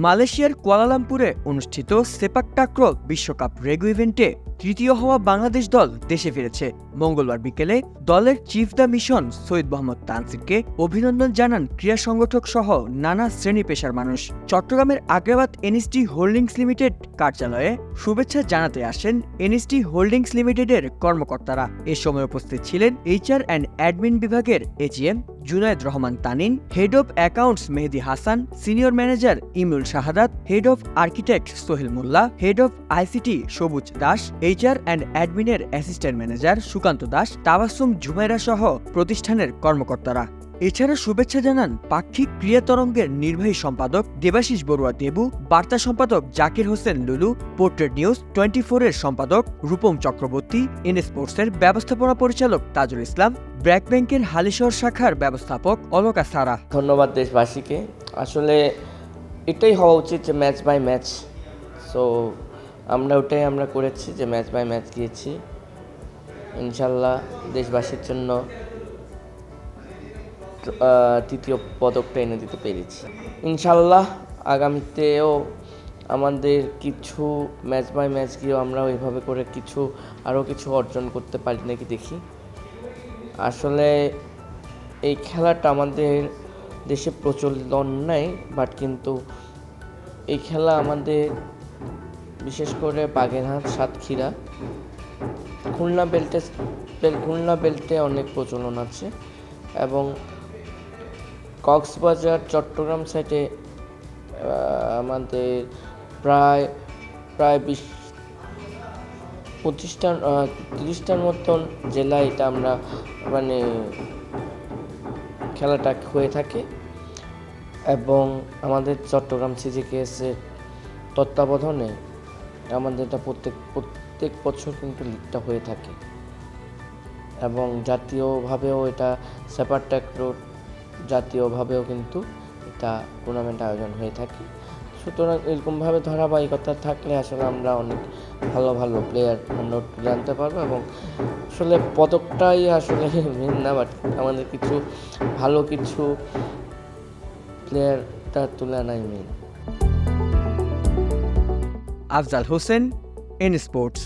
মালয়েশিয়ার কুয়ালালামপুরে অনুষ্ঠিত সেপাক বিশ্বকাপ রেগু ইভেন্টে তৃতীয় হওয়া বাংলাদেশ দল দেশে ফিরেছে। মঙ্গলবার বিকেলে দলের chief de mission Syed Mohammad তানসিরকে অভিনন্দন জানান ক্রীড়া সংগঠক সহ নানা শ্রেণি পেশার মানুষ। চট্টগ্রামের আগ্রাবাদ এনএসটি হোল্ডিংস লিমিটেড কার্যালয়ে শুভেচ্ছা জানাতে আসেন এনএসটি হোল্ডিংস লিমিটেডের কর্মকর্তারা। এ সময় উপস্থিত ছিলেন এইচআর অ্যান্ড অ্যাডমিন বিভাগের AGM Junayed Rahman Tanin, head of accounts Mehedi Hasan, senior manager Imrul Shahadat, head of architect Sohel Molla, head of ICT Sabuj Das HR and অ্যাডমিনের assistant manager Sukanta Das, Tabassum Jhumaira সহ প্রতিষ্ঠানের কর্মকর্তারা। এছাড়া শুভেচ্ছা জানান পাক্ষিক ক্রিয়া তরঙ্গের নির্বাহী সম্পাদক দেবাশিস বড়ুয়া দেবু, বার্তা সম্পাদক জাকির হোসেন লুলু, পোর্ট্রেট নিউজ টোয়েন্টি ফোরের সম্পাদক রূপম চক্রবর্তী এন স্পোর্টসের ব্যবস্থাপনা পরিচালক তাজুল ইসলাম, ব্র্যাক ব্যাংকের হালিশহর শাখার ব্যবস্থাপক অলকা সারা। ধন্যবাদ দেশবাসীকে। আসলে এটাই হওয়া উচিত যে ম্যাচ বাই ম্যাচ সো আমরা ওটাই আমরা করেছি যে ম্যাচ বাই ম্যাচ গিয়েছি। ইনশাল্লাহ দেশবাসীর জন্য তৃতীয় পদকটা এনে দিতে পেরেছি। ইনশাল্লাহ আগামীতেও আমাদের কিছু ম্যাচ বাই ম্যাচ গিয়েও আমরা ওইভাবে করে কিছু, আরও কিছু অর্জন করতে পারি নাকি দেখি। আসলে এই খেলাটা আমাদের দেশে প্রচলিত নাই বাট কিন্তু এই খেলা আমাদের বিশেষ করে বাগেরহাট, সাতক্ষীরা। খুলনা বেল্টে বেল- খুলনা বেল্টে অনেক প্রচলন আছে এবং কক্সবাজার, চট্টগ্রাম সাইডে আমাদের প্রায় প্রায় বিশ, পঁচিশটার তিরিশটার মতন জেলায় এটা আমরা মানে খেলাটা হয়ে থাকে এবং আমাদের চট্টগ্রাম সিজিকেএসের তত্ত্বাবধানে আমাদের এটা প্রত্যেক প্রত্যেক বছর কিন্তু লিগটা হয়ে থাকে। এবং জাতীয়ভাবেও এটা সেপারট্যাক রোড জাতীয়ভাবেও কিন্তু এটা টুর্নামেন্ট আয়োজন হয়ে থাকে। সুতরাং এরকমভাবে ধারাবাহিকতা থাকলে আসলে আমরা অনেক ভালো ভালো প্লেয়ার আমরা জানতে পারব এবং আসলে পদকটাই আসলে মেন না বাট আমাদের কিছু ভালো কিছু প্লেয়ারটা তুলে আনাই মেন আফজাল হোসেন এন স্পোর্টস